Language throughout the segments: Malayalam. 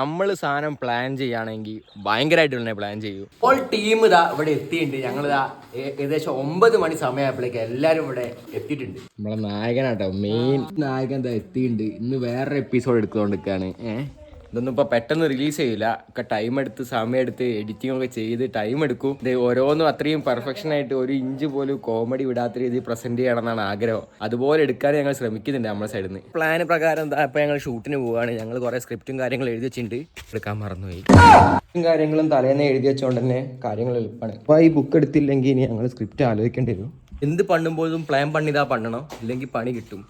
നമ്മൾ സാധനം പ്ലാൻ ചെയ്യുകയാണെങ്കിൽ ഭയങ്കരമായിട്ട് തന്നെ പ്ലാൻ ചെയ്യൂ. ഇപ്പോൾ ടീം ഇതാ ഇവിടെ എത്തിയിട്ടുണ്ട്. ഞങ്ങൾ ഇതാ ഏകദേശം ഒമ്പത് മണി സമയമായപ്പോഴേക്ക് എല്ലാവരും ഇവിടെ എത്തിയിട്ടുണ്ട്. നമ്മളെ നായകനാട്ടോ മെയിൻ നായകൻ എന്താ എത്തിയിട്ടുണ്ട്. ഇന്ന് വേറൊരു എപ്പിസോഡ് എടുത്തുകൊണ്ടിരിക്കുകയാണ്. ഏഹ് ഇതൊന്നും ഇപ്പൊ പെട്ടെന്ന് റിലീസ് ചെയ്യില്ല ഒക്കെ ടൈം എടുത്ത് സമയം എടുത്ത് എഡിറ്റിംഗ് ഒക്കെ ചെയ്ത് ടൈം എടുക്കും. ഇത് ഓരോന്നും അത്രയും പെർഫെക്ഷൻ ആയിട്ട് ഒരു ഇഞ്ച് പോലും കോമഡി വിടാത്ത രീതിയിൽ പ്രസന്റ് ചെയ്യണം എന്നാണ് ആഗ്രഹം. അതുപോലെ എടുക്കാൻ ഞങ്ങൾ ശ്രമിക്കുന്നുണ്ട് നമ്മുടെ സൈഡിൽ നിന്ന് പ്ലാൻ പ്രകാരം ഇപ്പൊ ഞങ്ങൾ ഷൂട്ടിന് പോവുകയാണ് ഞങ്ങൾ കുറെ സ്ക്രിപ്റ്റും കാര്യങ്ങളും എഴുതി വെച്ചിട്ടുണ്ട്. എടുക്കാൻ മറന്നുപോയി. കാര്യങ്ങളും തലേന്ന് എഴുതി വെച്ചുകൊണ്ട് തന്നെ കാര്യങ്ങൾ എളുപ്പമാണ് അപ്പൊ ഈ ബുക്ക് എടുത്തില്ലെങ്കിൽ ഇനി ഞങ്ങൾ സ്ക്രിപ്റ്റ് ആലോചിക്കേണ്ടി വരും. എന്ത് പണ്ടുമ്പോഴും പ്ലാൻ പണിതാ പണ്ണണം ഇല്ലെങ്കിൽ പണി കിട്ടും.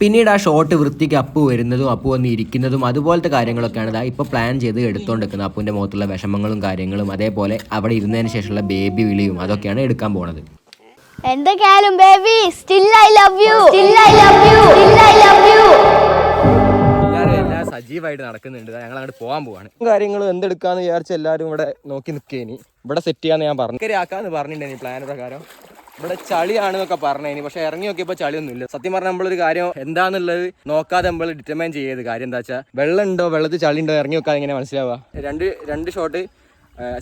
പിന്നീട് ആ ഷോട്ട് വൃത്തിക്ക് അപ്പു വരുന്നതും അപ്പു വന്ന് ഇരിക്കുന്നതും അതുപോലത്തെ കാര്യങ്ങളൊക്കെയാണ് ഇതാ ഇപ്പോൾ പ്ലാൻ ചെയ്ത് എടുത്തോണ്ടിരിക്കുന്നത്. അപ്പുവിന്റെ മുഖത്തുള്ള വിഷമങ്ങളും കാര്യങ്ങളും അതേപോലെ അവിടെ ഇരുന്നതിന് ശേഷമുള്ള ബേബി വിളിയും അതൊക്കെയാണ് എടുക്കാൻ പോണത്. എന്തൊക്കെയായാലും baby still I love you still I love you still I love you സജീവമായിട്ട് നടക്കുന്നുണ്ട്. ഞങ്ങൾ അങ്ങോട്ട് പോകാൻ പോവാണ്. കാര്യങ്ങളും എന്തെടുക്കാന്ന് വിചാരിച്ച എല്ലാവരും ഇവിടെ നോക്കി നിൽക്കേനി ഇവിടെ സെറ്റ് ചെയ്യാന്ന് ഞാൻ പറഞ്ഞു. ആക്കാന്ന് പറഞ്ഞിട്ടുണ്ടായി പ്ലാൻ പ്രകാരം. ഇവിടെ ചളിയാണെന്നൊക്കെ പറഞ്ഞേനി പക്ഷെ ഇറങ്ങി നോക്കിയപ്പോൾ ചളിയൊന്നും ഇല്ല സത്യം പറഞ്ഞാൽ നമ്മളൊരു കാര്യം എന്താന്നുള്ളത് നോക്കാതെ നമ്മൾ ഡിറ്റർമൈൻ ചെയ്യത് കാര്യം എന്താ വെച്ചാൽ വെള്ളം ഉണ്ടോ വെള്ളത്തിൽ ചളി ഉണ്ടോ ഇറങ്ങി നോക്കാതെ എങ്ങനെ മനസ്സിലാവുക രണ്ട് രണ്ട് ഷോട്ട്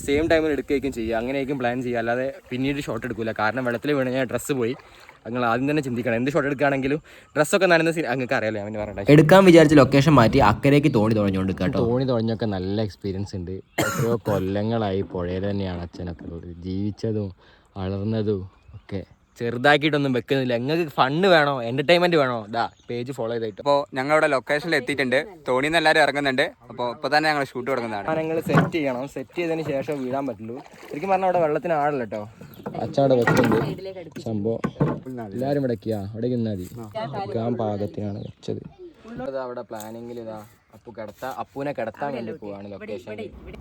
സെയിം ടൈമിൽ എടുക്കുകയും ചെയ്യുക. അങ്ങനെയായിരിക്കും പ്ലാൻ ചെയ്യുക. അല്ലാതെ പിന്നീട് ഷോട്ട് എടുക്കില്ല കാരണം വെള്ളത്തിൽ വീണ് ഞാൻ ഡ്രസ്സ് പോയി. നിങ്ങൾ ആദ്യം തന്നെ ചിന്തിക്കണം. എന്ത് ഷോട്ട് എടുക്കുകയാണെങ്കിലും ഡ്രസ്സൊക്കെ നനഞ്ഞ സീൻ അങ്ങക്ക് അറിയാലോ അവന് പറഞ്ഞത് എടുക്കാൻ വിചാരിച്ച ലൊക്കേഷൻ മാറ്റി അക്കരയ്ക്ക് തോണി തുഴഞ്ഞുകൊണ്ട് കേട്ടോ. തോണി തുഴഞ്ഞൊക്കെ നല്ല എക്സ്പീരിയൻസ് ഉണ്ട്. എത്രയോ കൊല്ലങ്ങളായി പുഴയിൽ തന്നെയാണ് അച്ഛനൊക്കെ ഉള്ളത്. ജീവിച്ചതും വളർന്നതും ചെറുതാക്കിയിട്ടൊന്നും വെക്കുന്നില്ല. നിങ്ങൾക്ക് ഫണ്ട് വേണോ? എന്റർടൈൻമെന്റ് വേണോ? ദാ പേജ് ഫോളോ ചെയ്തിട്ട്. അപ്പോൾ ഞങ്ങൾ ഇവിടെ ലൊക്കേഷനിൽ എത്തിയിട്ടുണ്ട്. തോണിയിൽ നിന്ന് എല്ലാവരും ഇറങ്ങുന്നുണ്ട്. അപ്പോൾ ഇപ്പൊ തന്നെ ഞങ്ങൾ ഷൂട്ട് തുടങ്ങുന്നതാണ്. സാധനങ്ങൾ സെറ്റ് ചെയ്യണം. സെറ്റ് ചെയ്തതിന് ശേഷം വീഴാൻ പറ്റുള്ളൂ. ശരിക്കും പറഞ്ഞാൽ അവിടെ വെള്ളത്തിന് ആഴല്ല കേട്ടോ അച്ചാടെ അവിടെ വെക്കുന്നുണ്ട് സംഭവം എല്ലാവരും ഇടയ്ക്കാ അവിടെ നിന്നാൽ മതി. പാകത്തിനാണ് വെച്ചത്. ഇതാ അവിടെ പ്ലാനിങ്ങിൽ ഇതാ. അപ്പു കിടത്താ അപ്പൂനെ കിടത്താൻ വേണ്ടി പോവാണ് ലൊക്കേഷൻ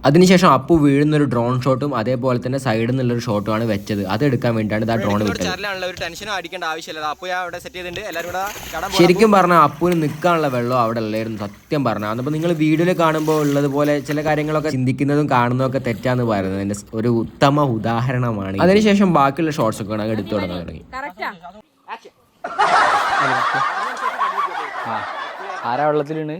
അതിനുശേഷം അപ്പു വീഴുന്നൊരു ഡ്രോൺ ഷോട്ടും അതേപോലെ തന്നെ സൈഡിൽ നിന്നുള്ളൊരു ഷോട്ടുമാണ് വെച്ചത്. അത് എടുക്കാൻ വേണ്ടിയിട്ടാണ് ഇതാ ഡ്രോൺ വെച്ചത് ഒരു ടെൻഷനും അടിക്കേണ്ട ആവശ്യമില്ല. അപ്പു അവിടെ സെറ്റ് ചെയ്തിട്ടുണ്ട്. എല്ലാവരും ശരിക്കും പറഞ്ഞാൽ അപ്പുവിന് നിൽക്കാനുള്ള വെള്ളം അവിടെ ഉള്ളായിരുന്നു സത്യം പറഞ്ഞാൽ അതിപ്പോൾ നിങ്ങൾ വീഡിയോയിൽ കാണുമ്പോൾ ഉള്ളതുപോലെ ചില കാര്യങ്ങളൊക്കെ ചിന്തിക്കുന്നതും കാണുന്നതൊക്കെ തെറ്റാന്ന് പറയുന്നത്. എന്റെ ഒരു ഉത്തമ ഉദാഹരണമാണ് അതിനുശേഷം ബാക്കിയുള്ള ഷോർട്സ് ഒക്കെ എടുത്തു തുടങ്ങാൻ തുടങ്ങി. ആരാ വെള്ളത്തിലാണ്?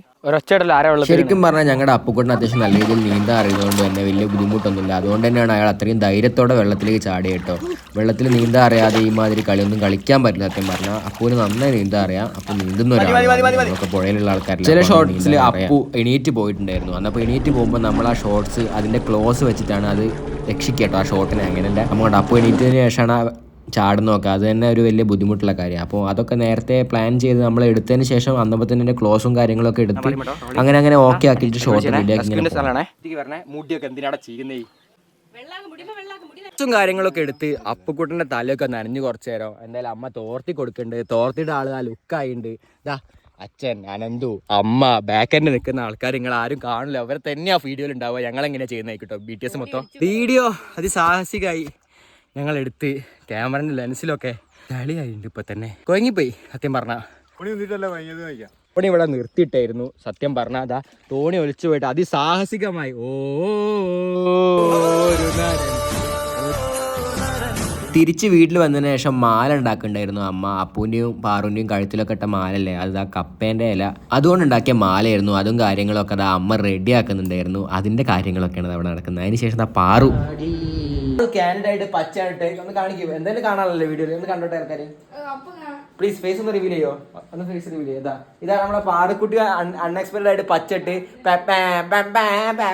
ആരാ വെള്ളത്തിൽ ശരിക്കും പറഞ്ഞാൽ ഞങ്ങളുടെ അപ്പുക്കുട്ടൻ അത്യാവശ്യം നല്ല രീതിയിൽ നീന്താൻ അറിയുന്നതുകൊണ്ട് തന്നെ വലിയ ബുദ്ധിമുട്ടൊന്നുമില്ല. അതുകൊണ്ട് തന്നെയാണ് അയാൾ അത്രയും ധൈര്യത്തോടെ വെള്ളത്തിലേക്ക് ചാടി കേട്ടോ. വെള്ളത്തിൽ നീന്താൻ അറിയാതെ ഈ മാതിരി കളിയൊന്നും കളിക്കാൻ പറ്റില്ല സത്യം പറഞ്ഞാൽ അപ്പുവിന് നന്നായി നീന്താൻ അറിയാം. അപ്പൊ നീന്തുന്ന ഒരാളൊക്കെ പുഴയിലുള്ള ആൾക്കാരില്ല ചില ഷോർട്സിൽ അപ്പു എണീറ്റ് പോയിട്ടുണ്ടായിരുന്നു. അന്നപ്പോൾ എണീറ്റ് പോകുമ്പോൾ നമ്മൾ ആ ഷോർട്സ് അതിന്റെ ക്ലോസ് വെച്ചിട്ടാണ് അത് രക്ഷിക്കട്ടോ ആ ഷോട്ടിനെ അങ്ങനെയല്ല. നമ്മുടെ അപ്പു എണീറ്റതിന് ശേഷമാണ് ആ ചാടുന്ന നോക്കുക അത് തന്നെ ഒരു വലിയ ബുദ്ധിമുട്ടുള്ള കാര്യം അപ്പോൾ അതൊക്കെ നേരത്തെ പ്ലാൻ ചെയ്ത് നമ്മൾ എടുത്തതിന് ശേഷം അന്നപ്പോൾ തന്നെ എന്റെ ക്ലോസും കാര്യങ്ങളൊക്കെ എടുത്ത് അങ്ങനെ അങ്ങനെ ഓക്കെ ആക്കിയിട്ട് കുറച്ചും കാര്യങ്ങളൊക്കെ എടുത്ത് അപ്പുക്കുട്ടന്റെ തലയൊക്കെ നനഞ്ഞു കുറച്ചു നേരം. എന്തായാലും അമ്മ തോർത്തി കൊടുക്കുന്നുണ്ട്. തോർത്തിയുടെ ആൾ ആ ലുക്കായിണ്ട് ഇതാ അച്ഛൻ അനന്തു അമ്മ ബാക്കറിന് നിൽക്കുന്ന ആൾക്കാർ നിങ്ങൾ ആരും കാണില്ല. അവരെ തന്നെയാ വീഡിയോയിൽ ഉണ്ടാവുക. ഞങ്ങൾ എങ്ങനെയാ ചെയ്യുന്നത് കേട്ടോ ബി ടി എസ് മൊത്തം വീഡിയോ അതിസാഹസികമായി ഞങ്ങൾ എടുത്ത് ക്യാമറന്റെ ലെൻസിലൊക്കെ ചളിയായിട്ടുണ്ട് ഇപ്പൊ തന്നെ. കൊയങ്ങിപ്പോയി സത്യം പറഞ്ഞ. പണി ഇവിടെ നിർത്തിയിട്ടായിരുന്നു സത്യം പറഞ്ഞാൽ അതാ തോണി ഒലിച്ചു പോയിട്ട് അതിസാഹസികമായി. ഓ. തിരിച്ച് വീട്ടിൽ വന്നതിന് ശേഷം മാല ഉണ്ടാക്കുന്നുണ്ടായിരുന്നു അമ്മ. അപ്പൂന്റെയും പാറുന്റെയും കഴുത്തിലൊക്കെ ഇട്ട മാലല്ലേ അത് ആ കപ്പേന്റെ ഇല. അതുകൊണ്ട് ഉണ്ടാക്കിയ മാലയായിരുന്നു. അതും കാര്യങ്ങളൊക്കെ അത് അമ്മ റെഡിയാക്കുന്നുണ്ടായിരുന്നു അതിന്റെ കാര്യങ്ങളൊക്കെയാണ് അവിടെ നടക്കുന്നത്. അതിന് ശേഷം ആ പാറു. ക്യാൻഡ് ആയിട്ട് പച്ചയായിട്ട് ഒന്ന് കാണിക്കൂ. എന്തായാലും കാണാനല്ലേ വീഡിയോയിൽ ഒന്ന് കണ്ടോട്ടെ ആൾക്കാര്? പ്ലീസ് ഫേസ് ഒന്ന് റിവീൽ ചെയ്യോ? ഒന്ന് ഫേസ് റിവീൽ ചെയ്യോ? ഇതാ ഇതാ നമ്മളെ പാറക്കുട്ടി അൺഎക്സ്പെക്ടഡ് ആയിട്ട് പച്ചിട്ട് ബേബിന്ന് പേ- പേ- പേ- പേ-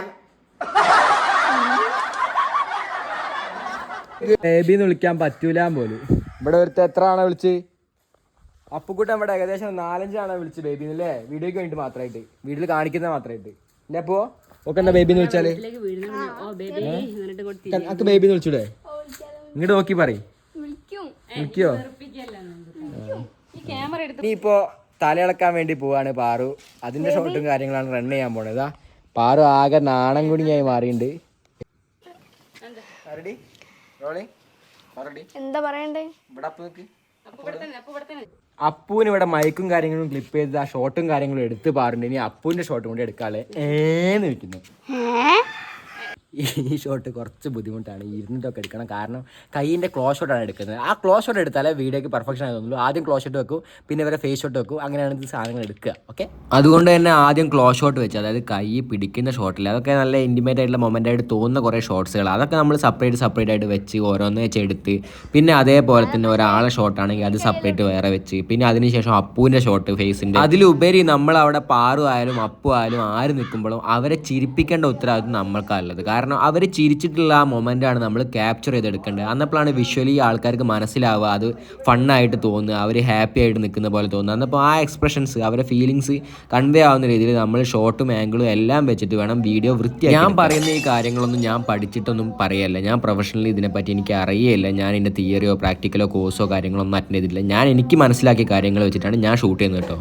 ബേബി എന്ന് വിളിക്കാൻ പറ്റൂല പോലും. ഇവിടെ ഒരുത്ത എത്ര ആണോ വിളിച്ച്? അപ്പുക്കുട്ടൻ ഇവിടെ ഏകദേശം നാലഞ്ചാണോ വിളിച്ച് ബേബിന്ന് അല്ലേ വീഡിയോക്ക് വേണ്ടി മാത്രമായിട്ട് വീട്ടിൽ കാണിക്കുന്ന മാത്രമായിട്ട് ഇല്ല അപ്പോ ഒക്കെ എന്താ ബേബി എന്ന് വിളിച്ചാൽ? അക്ക് ബേബി എന്ന് വിളിച്ചൂടെ? ഇങ്ങോട്ട് നോക്കി പറയും. വിളിക്കോ. നീ ഇപ്പോ തലയിളക്കാൻ വേണ്ടി പോവാണ് പാറു. അതിന്റെ ഷോട്ടും കാര്യങ്ങളാണ് റൺ ചെയ്യാൻ പോണത്. ഇതാ പാറു ആകെ നാണം കുണിയായി മാറിയിട്ടുണ്ട്? എന്താ? പറയണ്ടേ? ഇവിടെ. അപ്പൂന് ഇവിടെ മൈക്കും കാര്യങ്ങളും ക്ലിപ്പ് ചെയ്ത് ആ ഷോട്ടും കാര്യങ്ങളും എടുത്ത് പാറുണ്ട് ഇനി അപ്പൂന്റെ ഷോട്ടും കൂടി എടുക്കാളെ. ഏന്ന് വെക്കുന്നു ഈ ഷോട്ട് കുറച്ച് ബുദ്ധിമുട്ടാണ്. ഇരുന്നിട്ടൊക്കെ എടുക്കണം. കാരണം കൈയിന്റെ ക്ലോസ് ഷോട്ടാണ് എടുക്കുന്നത്. ആ ക്ലോസ് ഷോട്ട് എടുത്താലേ വീഡിയോക്ക് പെർഫെക്ഷൻ ആയി തോന്നുള്ളൂ. ആദ്യം ക്ലോസ് ഷോട്ട് വെക്കും. പിന്നെ ഇവരെ ഫേസ് ഷോട്ട് വെക്കും. അങ്ങനെയാണ് ഇത് സാധനങ്ങൾ എടുക്കുക. ഓക്കെ? അതുകൊണ്ട് തന്നെ ആദ്യം ക്ലോസ് ഷോട്ട് വെച്ച് അതായത് കൈ പിടിക്കുന്ന ഷോട്ടിൽ അതൊക്കെ നല്ല ഇന്റിമേറ്റ് ആയിട്ടുള്ള മൊമെന്റ് ആയിട്ട് തോന്നുന്ന കുറേ ഷോട്ട്സുകൾ അതൊക്കെ നമ്മൾ സെപ്പറേറ്റ് സെപ്പറേറ്റ് ആയിട്ട് വെച്ച് ഓരോന്ന് വെച്ച് എടുത്ത് പിന്നെ അതേപോലെ തന്നെ ഒരാളെ ഷോട്ടാണെങ്കിൽ അത് സെപ്പറേറ്റ് വേറെ വെച്ച് പിന്നെ അതിനുശേഷം അപ്പുവിന്റെ ഷോട്ട് ഫേസിന്റെ അതിലുപരി നമ്മൾ അവിടെ പാറു ആയാലും അപ്പു ആയാലും ആര് നിൽക്കുമ്പോഴും അവരെ ചിരിപ്പിക്കേണ്ട ഉത്തരവാദിത്വം നമ്മൾക്കാണുള്ളത് കാരണം അവർ ചിരിച്ചിട്ടുള്ള ആ മൊമെന്റാണ് നമ്മൾ ക്യാപ്ചർ ചെയ്തെടുക്കേണ്ടത്. അന്നപ്പോഴാണ് വിഷ്വലി ആൾക്കാർക്ക് മനസ്സിലാവുക അത് ഫണ്ണായിട്ട് തോന്നുക അവർ ഹാപ്പി ആയിട്ട് നിൽക്കുന്ന പോലെ തോന്നുക. അന്നപ്പോൾ ആ എക്സ്പ്രഷൻസ് അവരുടെ ഫീലിങ്സ് കൺവേ ആവുന്ന രീതിയിൽ നമ്മൾ ഷോട്ടും ആംഗിളും എല്ലാം വെച്ചിട്ട് വേണം വീഡിയോ വൃത്തിയായി ഞാൻ പറയുന്ന ഈ കാര്യങ്ങളൊന്നും ഞാൻ പഠിച്ചിട്ടൊന്നും പറയല്ല. ഞാൻ പ്രൊഫഷണലി ഇതിനെപ്പറ്റി എനിക്ക് അറിയില്ല ഞാൻ എന്റെ തിയറിയോ പ്രാക്ടിക്കലോ കോഴ്സോ കാര്യങ്ങളൊന്നും അറ്റൻഡ് ചെയ്തിട്ടില്ല. ഞാൻ എനിക്ക് മനസ്സിലാക്കിയ കാര്യങ്ങൾ വെച്ചിട്ടാണ് ഞാൻ ഷൂട്ട് ചെയ്യുന്നത് കേട്ടോ.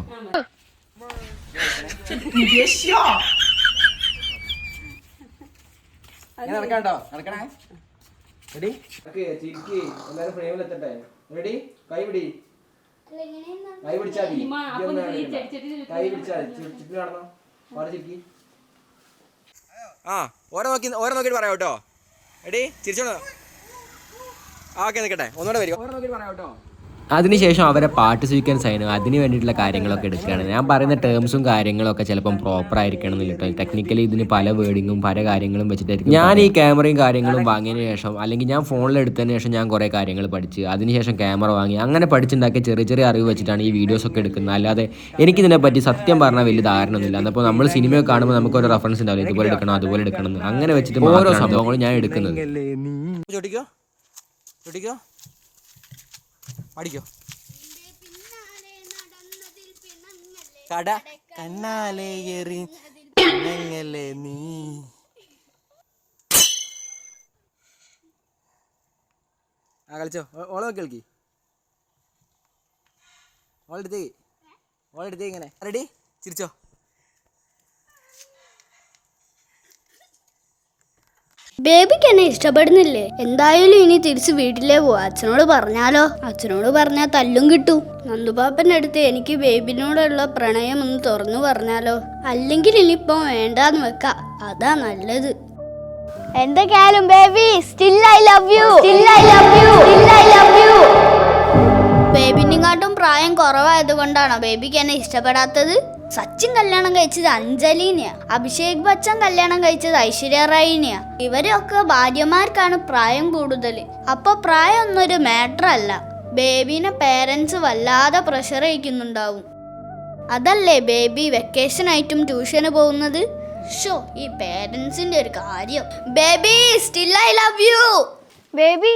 നടക്കാട്ടോ നടക്കണേ? റെഡി? എല്ലാവരും ഫ്രെയിമിൽ എത്തട്ടെ. റെഡി കൈ പിടി. കൈ പിടിച്ചാൽ മതി. കൈ പിടിച്ചാൽ ചിരിക്കി. ആ ഓരോ നോക്കി ഓരോ നോക്കിയിട്ട് പറയാം കേട്ടോ. എടി ചിരിച്ചോളൂ ആ ഓക്കെ നിൽക്കട്ടെ ഒന്നുകൂടെ വരും. ഓരോ നോക്കിയിട്ട് പറയാം കേട്ടോ. അതിനുശേഷം അവരെ പാർട്ടിസിപ്പിക്കാൻ ആയിരുന്നു അതിന് വേണ്ടിയിട്ടുള്ള കാര്യങ്ങളൊക്കെ എടുക്കുകയാണ്. ഞാൻ പറയുന്ന ടേംസും കാര്യങ്ങളൊക്കെ ചിലപ്പം പ്രോപ്പർ ആയിരിക്കണം എന്നില്ല കേട്ടോ ടെക്നിക്കലി ഇതിന് പല വേർഡിങ്ങും പല കാര്യങ്ങളും വെച്ചിട്ടായിരിക്കും ഞാൻ ഈ ക്യാമറയും കാര്യങ്ങളും വാങ്ങിയതിന് ശേഷം അല്ലെങ്കിൽ ഞാൻ ഫോണിൽ എടുത്തതിന് ശേഷം ഞാൻ കുറേ കാര്യങ്ങൾ പഠിച്ച് അതിനുശേഷം ക്യാമറ വാങ്ങി അങ്ങനെ പഠിച്ചുണ്ടാക്കിയ ചെറിയ ചെറിയ അറിവ് വെച്ചിട്ടാണ് ഈ വീഡിയോസ് ഒക്കെ എടുക്കുന്നത്. അല്ലാതെ എനിക്ക് പറ്റി സത്യം പറഞ്ഞാൽ വലിയ ധാരണ ഒന്നുമില്ല. അപ്പോൾ നമ്മൾ സിനിമ കാണുമ്പോൾ നമുക്ക് ഒരു റെഫറൻസ് ഉണ്ടാവില്ല? ഇതുപോലെ എടുക്കണം അതുപോലെ എടുക്കണം അങ്ങനെ വെച്ചിട്ട് ഓരോ സംഭവങ്ങളും ഞാൻ എടുക്കുന്നത്. ചോട്ടിക്കോ ചോട്ടിക്കോ പാടിക്കോ കട കണ്ണാലെ എറി നീ? ആ കളിച്ചോ. ഓളെ നോക്കി കളിക്കി. ഓളെടുത്തേ ഓളെടുത്തേ ഇങ്ങനെ. റെഡി? ചിരിച്ചോ? ബേബിക്ക് എന്നെ ഇഷ്ടപ്പെടുന്നില്ലേ? എന്തായാലും ഇനി തിരിച്ച് വീട്ടിലേ പോവാ അച്ഛനോട് പറഞ്ഞാലോ? അച്ഛനോട് പറഞ്ഞാൽ തല്ലും കിട്ടും. നന്ദുപാപ്പന്റെ അടുത്ത് എനിക്ക് ബേബിനോടുള്ള പ്രണയം ഒന്ന് തുറന്നു പറഞ്ഞാലോ? അല്ലെങ്കിൽ ഇനിയിപ്പോ വേണ്ടാന്ന് വെക്കാം. അതാ നല്ലത്. എന്തൊക്കെയായാലും baby still I love you still I love you still I love you ബേബിനെക്കാട്ടും പ്രായം കുറവായത് കൊണ്ടാണോ ബേബിക്ക് എന്നെ ഇഷ്ടപ്പെടാത്തത്? സച്ചിൻ കല്യാണം കഴിച്ചത് അഞ്ജലിനെയാ. അഭിഷേക് ബച്ചൻ കല്യാണം കഴിച്ചത് ഐശ്വര്യ റായിനെയാ. ഇവരൊക്കെ ഭാര്യമാർക്കാണ് പ്രായം കൂടുതൽ അപ്പൊ പ്രായം ഒന്നും ഒരു മാറ്റർ അല്ല. ബേബിനെ പേരൻസ് വല്ലാതെ പ്രഷർ അയക്കുന്നുണ്ടാവും. അതല്ലേ ബേബി വെക്കേഷൻ ആയിട്ടും ട്യൂഷന് പോകുന്നത്? ഷോ ഈ പേരൻസിന്റെ ഒരു കാര്യം. Baby still I love you baby?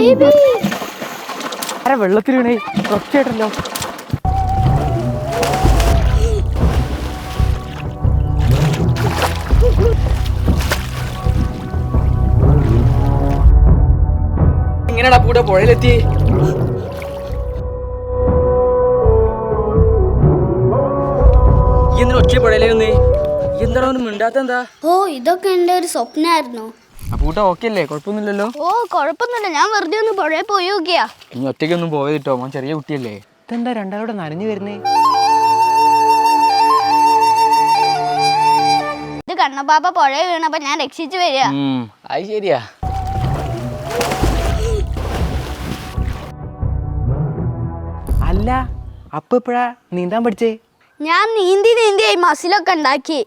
My വെള്ളത്തിൽ വീണേ. ഒക്കെയായിട്ടല്ലോ എങ്ങനെയാടാ കൂടെ പുഴയിലെത്തി. എന്തിനാ ഒറ്റ പുഴയിലേ ഒന്നും മിണ്ടാത്ത എന്താ ഓ ഇതൊക്കെ എന്റെ ഒരു സ്വപ്നമായിരുന്നു ഓക്കെ അല്ലേ? കുഴപ്പമൊന്നുമില്ലല്ലോ. ഓ കുഴപ്പമൊന്നുമില്ല. ഞാൻ വെറുതെ ഒന്ന് പുഴയിൽ പോയി നോക്കിയാ. ഇനി ഒറ്റയ്ക്കൊന്നും പോയതിട്ടോ മോൻ ചെറിയ കുട്ടിയല്ലേ. ഇതെന്താ രണ്ടാളോടെ നനഞ്ഞു വരുന്നേ? ഇത് കണ്ണപ്പാപ്പ പുഴ വീണപ്പോ ഞാൻ രക്ഷിച്ചു വരിക. അത് ശരിയാ. അല്ല അപ്പൊ എപ്പോഴാ നീന്താൻ പഠിച്ചേ? ഞാൻ നീന്തി നീന്തിയായി മസിലൊക്കെ ഉണ്ടാക്കി.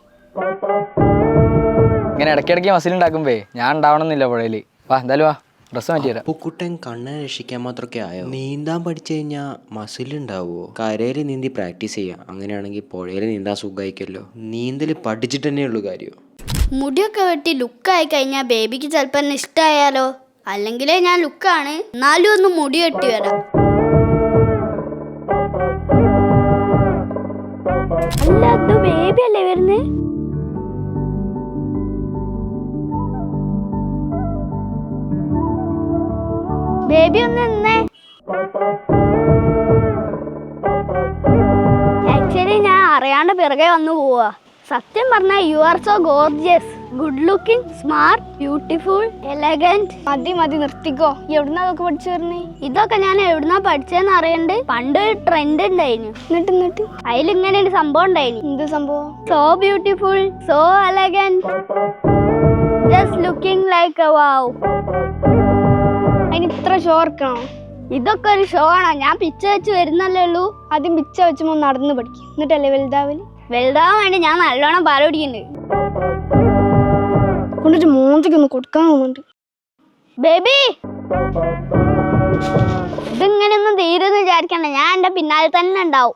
ഇങ്ങനെ ഇടയ്ക്കിടയ്ക്ക് മസിൽ ഉണ്ടാക്കുമ്പേ ഞാൻ ഉണ്ടാവണമെന്നില്ല പുഴയിൽ വാ എന്തായാലും വാ ഡ്രസ് മാറ്റി തരാം. ഉപ്പുക്കുട്ടൻ കണ്ണനെ രക്ഷിക്കാൻ മാത്രമൊക്കെ ആയോ? നീന്താൻ പഠിച്ചു കഴിഞ്ഞാൽ മസിൽ ഉണ്ടാവുമോ കരയിൽ നീന്തി പ്രാക്ടീസ് ചെയ്യാം. അങ്ങനെയാണെങ്കിൽ പുഴയിൽ നീന്താൻ സുഖമായിക്കല്ലോ നീന്തൽ പഠിച്ചിട്ട് തന്നെയുള്ളൂ കാര്യം? മുടിയൊക്കെ വെട്ടി ലുക്കായി കഴിഞ്ഞാൽ ബേബിക്ക് ചിലപ്പോൾ എന്നെ ഇഷ്ടമായാലോ അല്ലെങ്കിലേ ഞാൻ ലുക്കാണ്. എന്നാലും ഒന്ന് മുടി വെട്ടി വരാം. അല്ല അത് ബേബി അല്ലേ വരുന്നേ? ബേബി ഒന്ന് നിന്നേ. ആക്ച്വലി ഞാൻ അറിയാണ്ട് പിറകെ വന്നു പോവാ. സത്യം പറഞ്ഞാൽ you are so gorgeous good looking smart beautiful elegant മതി മതി നിർത്തിക്കോ. എവിടുന്നാ അതൊക്കെ പഠിച്ചു വരുന്നേ? ഇതൊക്കെ ഞാൻ എവിടുന്നാ പഠിച്ചതെന്ന് അറിയണ്ട്. പണ്ട് ട്രെൻഡ് ഉണ്ടായിരുന്നു എന്നിട്ട് എന്നിട്ട്? അതിലിങ്ങനെ ഒരു സംഭവം ഉണ്ടായിരുന്നു എന്ത് സംഭവം? So beautiful so elegant just looking like a wow അതിന് ഇത്ര ഷോ ഇറക്കണോ ഇതൊക്കെ ഒരു ഷോ ആണോ? ഞാൻ പിച്ച വെച്ച് വരുന്നല്ലേ ഉള്ളൂ. ആദ്യം പിച്ച വെച്ച് നടന്ന് പഠിക്കും. എന്നിട്ടല്ലേ വലുതാവൽ? വലുതാവാൻ വേണ്ടി ഞാൻ നല്ലോണം പാല പിടിക്കുന്നുണ്ട് കൊണ്ടിട്ട് ഒന്ന് കൊടുക്കാൻ പോകുന്നുണ്ട് ബേബി! ഇതിങ്ങനെയൊന്നും തീരുന്നു വിചാരിക്കണ്ട. ഞാൻ എന്റെ പിന്നാലെ തന്നെ ഉണ്ടാവും.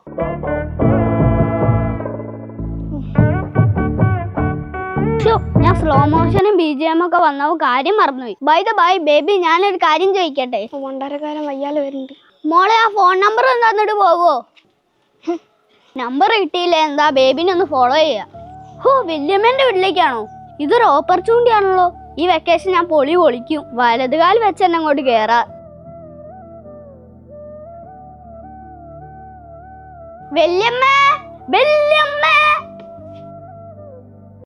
ഞാൻ സ്ലോ മോഷനും ബി ജി എം ഒക്കെ വന്നപ്പോ കാര്യം മറന്നുപോയി. ബൈ ദ ബൈ ബേബി ഞാനൊരു കാര്യം ചോദിക്കട്ടെ? പണ്ടരക്കാലം വയ്യാലെ വരുന്നുണ്ട്. മോളെ ആ ഫോൺ നമ്പർ തന്നിട്ട് പോവോ? നമ്പർ കിട്ടിയില്ല? എന്താ ബേബിനെ ഒന്ന് ഫോളോ ചെയ്യാ ഹോ വല്യമ്മന്റെ വീട്ടിലേക്കാണോ? ഇതൊരു ഓപ്പർച്യൂണിറ്റി ആണല്ലോ. ഈ വെക്കേഷൻ ഞാൻ പൊളി പൊളിക്കും. വലതുകാൽ വെച്ച് തന്നെ അങ്ങോട്ട് കേറാ വല്യമ്മ വല്യമ്മ!